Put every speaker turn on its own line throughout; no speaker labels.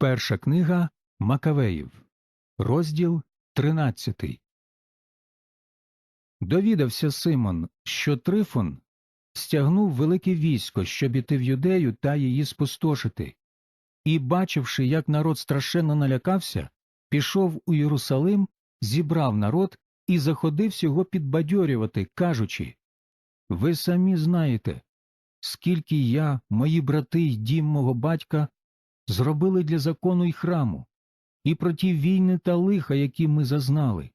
Перша книга Макавеїв, розділ 13. Довідався Симон, що Трифон стягнув велике військо, щоб іти в юдею та її спустошити, і, бачивши, як народ страшенно налякався, пішов у Єрусалим, зібрав народ і заходився його підбадьорювати, кажучи Ви самі знаєте, скільки я, мої брати й дім мого батька зробили для закону й храму, і про ті війни та лиха, які ми зазнали.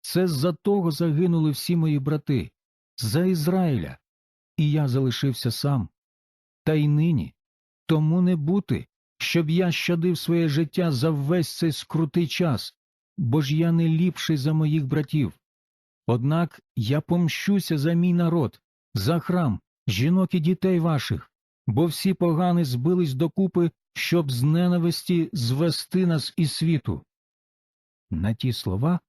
Це з-за того загинули всі мої брати, за Ізраїля, і я залишився сам. Та й нині тому не бути, щоб я щадив своє життя за весь цей скрутий час, бо ж я не ліпший за моїх братів. Однак я помщуся за мій народ, за храм, жінок і дітей ваших, бо всі погани збились докупи, щоб з ненависті звести нас із світу. На ті слова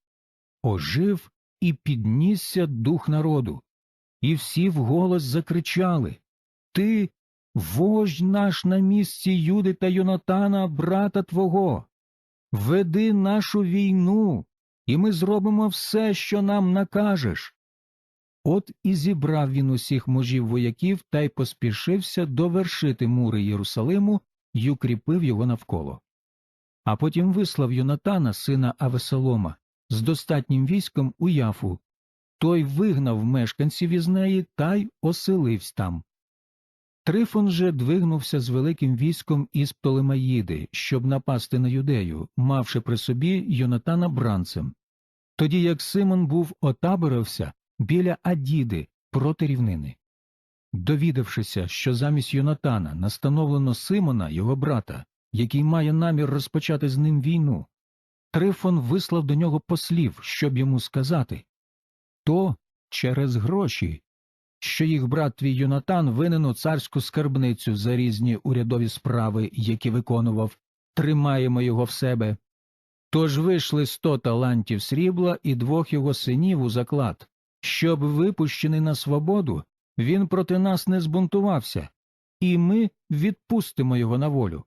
ожив і піднісся дух народу, і всі вголос закричали Ти, вождь наш на місці Юди та Йонатана, брата твого, веди нашу війну, і ми зробимо все, що нам накажеш. От і зібрав він усіх мужів вояків та й поспішився довершити мури Єрусалиму й укріпив його навколо. А потім вислав Йонатана, сина Авесолома, з достатнім військом у Яфу. Той вигнав мешканців із неї та й оселився там. Трифон же двигнувся з великим військом із Птолемаїди, щоб напасти на юдею, мавши при собі Йонатана бранцем. Тоді як Симон був отаборився біля Адіди проти рівнини. Довідавшися, що замість Йонатана настановлено Симона, його брата, який має намір розпочати з ним війну, Трифон вислав до нього послів, щоб йому сказати то через гроші, що їх брат твій Йонатан винен у царську скарбницю за різні урядові справи, які виконував, тримаємо його в себе. Тож вийшли сто талантів срібла і двох його синів у заклад, щоб, випущений на свободу, він проти нас не збунтувався, і ми відпустимо його на волю.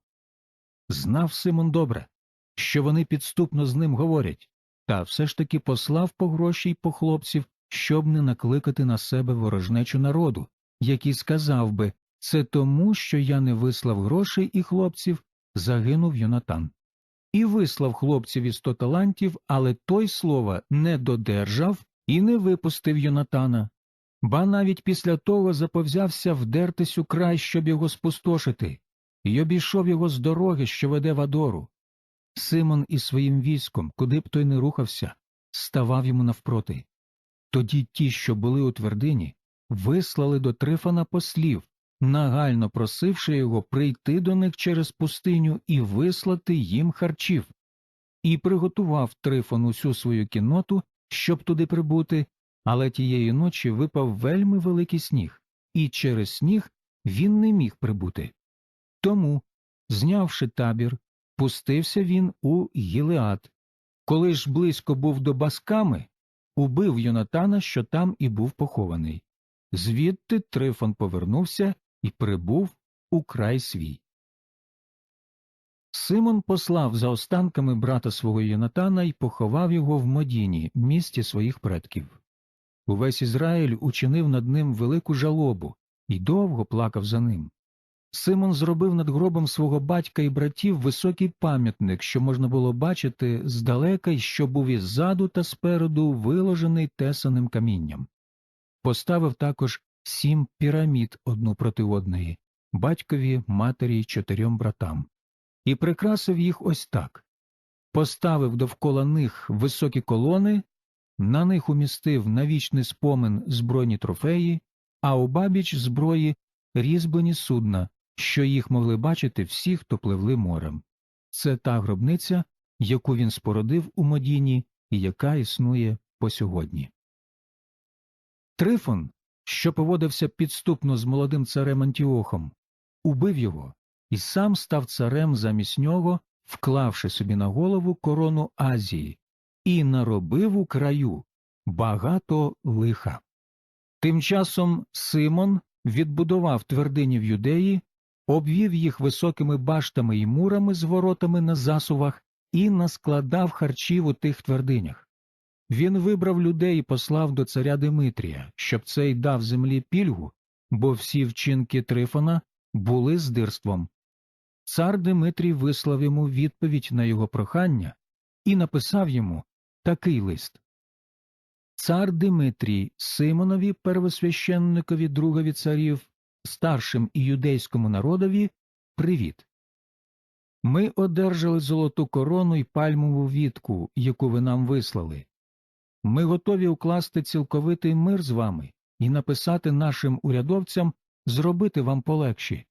Знав Симон добре, що вони підступно з ним говорять, та все ж таки послав по гроші й по хлопців, щоб не накликати на себе ворожнечу народу, який сказав би це тому, що я не вислав грошей і хлопців, загинув Йонатан. І вислав хлопців і сто талантів, але той слова не додержав і не випустив Йонатана, ба навіть після того заповзявся вдертись у край, щоб його спустошити, і обійшов його з дороги, що веде в Адору. Симон із своїм військом, куди б той не рухався, ставав йому навпроти. Тоді ті, що були у твердині, вислали до Трифона послів, нагально просивши його прийти до них через пустиню і вислати їм харчів. І приготував Трифон усю свою кінноту, щоб туди прибути, але тієї ночі випав вельми великий сніг, і через сніг він не міг прибути. Тому, знявши табір, пустився він у Гілеат. Коли ж близько був до Басками, убив Йонатана, що там і був похований. Звідти Трифон повернувся і прибув у край свій. Симон послав за останками брата свого Йонатана і поховав його в Модіні, місті своїх предків. Увесь Ізраїль учинив над ним велику жалобу і довго плакав за ним. Симон зробив над гробом свого батька і братів високий пам'ятник, що можна було бачити здалека й що був іззаду та спереду виложений тесаним камінням. Поставив також сім пірамід одну проти одної, батькові, матері й чотирьом братам, і прикрасив їх ось так поставив довкола них високі колони, на них умістив навічний спомин збройні трофеї, а обабіч зброї різьблені судна, що їх могли бачити всі, хто пливли морем. Це та гробниця, яку він спородив у Модіні і яка існує по сьогодні. Трифон, що поводився підступно з молодим царем Антіохом, убив його і сам став царем замість нього, вклавши собі на голову корону Азії, і наробив у краю багато лиха. Тим часом Симон відбудував твердині в юдеї, обвів їх високими баштами і мурами з воротами на засувах і наскладав харчів у тих твердинях. Він вибрав людей і послав до царя Димитрія, щоб цей дав землі пільгу, бо всі вчинки Трифона були здирством. Цар Димитрій вислав йому відповідь на його прохання і написав йому такий лист. Цар Димитрій Симонові, первосвященникові другові царів, старшим і юдейському народові, привіт. Ми одержали золоту корону і пальмову вітку, яку ви нам вислали. Ми готові укласти цілковитий мир з вами і написати нашим урядовцям зробити вам полегші.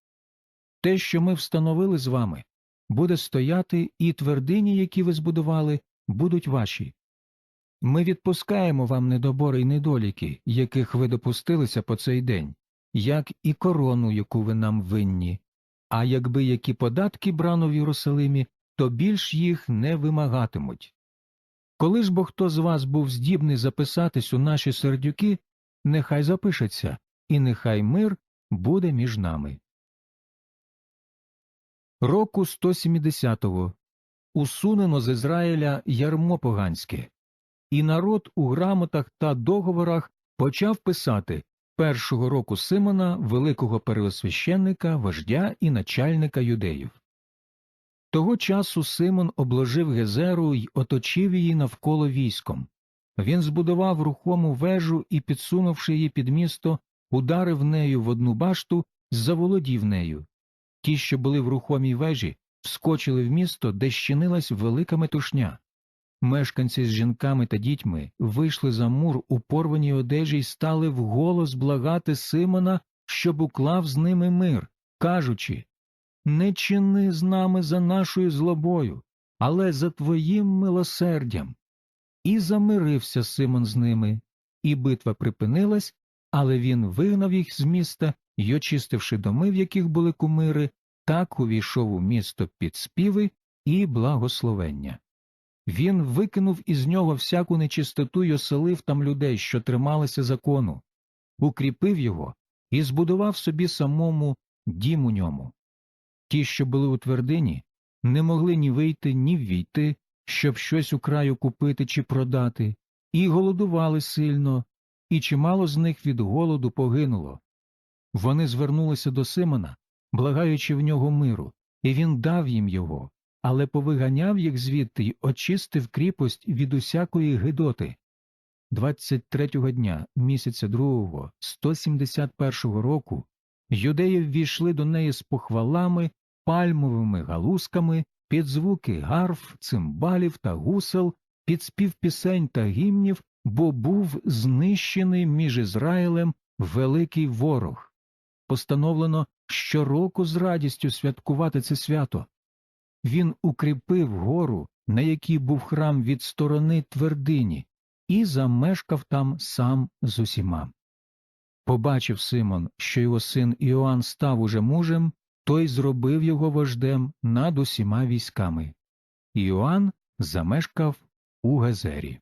Те, що ми встановили з вами, буде стояти, і твердині, які ви збудували, будуть ваші. Ми відпускаємо вам недобори й недоліки, яких ви допустилися по цей день, як і корону, яку ви нам винні. А якби які податки брано в Єрусалимі, то більш їх не вимагатимуть. Коли ж бо хто з вас був здібний записатись у наші сердюки, нехай запишеться, і нехай мир буде між нами. Року 170-го усунено з Ізраїля ярмо поганське, і народ у грамотах та договорах почав писати першого року Симона, великого первосвященника, вождя і начальника юдеїв. Того часу Симон обложив Гезеру й оточив її навколо військом. Він збудував рухому вежу і, підсунувши її під місто, ударив нею в одну башту, заволодів нею. Ті, що були в рухомій вежі, вскочили в місто, де щинилась велика метушня. Мешканці з жінками та дітьми вийшли за мур у порваній одежі й стали вголос благати Симона, щоб уклав з ними мир, кажучи Не чини з нами за нашою злобою, але за твоїм милосердям. І замирився Симон з ними, і битва припинилась, але він вигнав їх з міста й, очистивши доми, в яких були кумири, так увійшов у місто під співи і благословення. Він викинув із нього всяку нечистоту й оселив там людей, що трималися закону, укріпив його і збудував собі самому дім у ньому. Ті, що були у твердині, не могли ні вийти, ні ввійти, щоб щось у краю купити чи продати, і голодували сильно, і чимало з них від голоду погинуло. Вони звернулися до Симона, благаючи в нього миру, і він дав їм його, але повиганяв їх звідти й очистив кріпость від усякої гидоти. 23-го дня місяця другого 171-го року юдеї ввійшли до неї з похвалами, пальмовими галузками, під звуки гарф, цимбалів та гусел, під спів пісень та гімнів, бо був знищений між Ізраїлем великий ворог. Постановлено щороку з радістю святкувати це свято. Він укріпив гору, на якій був храм від сторони твердині, і замешкав там сам з усіма. Побачив Симон, що його син Іоанн став уже мужем, той зробив його вождем над усіма військами. Іоанн замешкав у Гезері.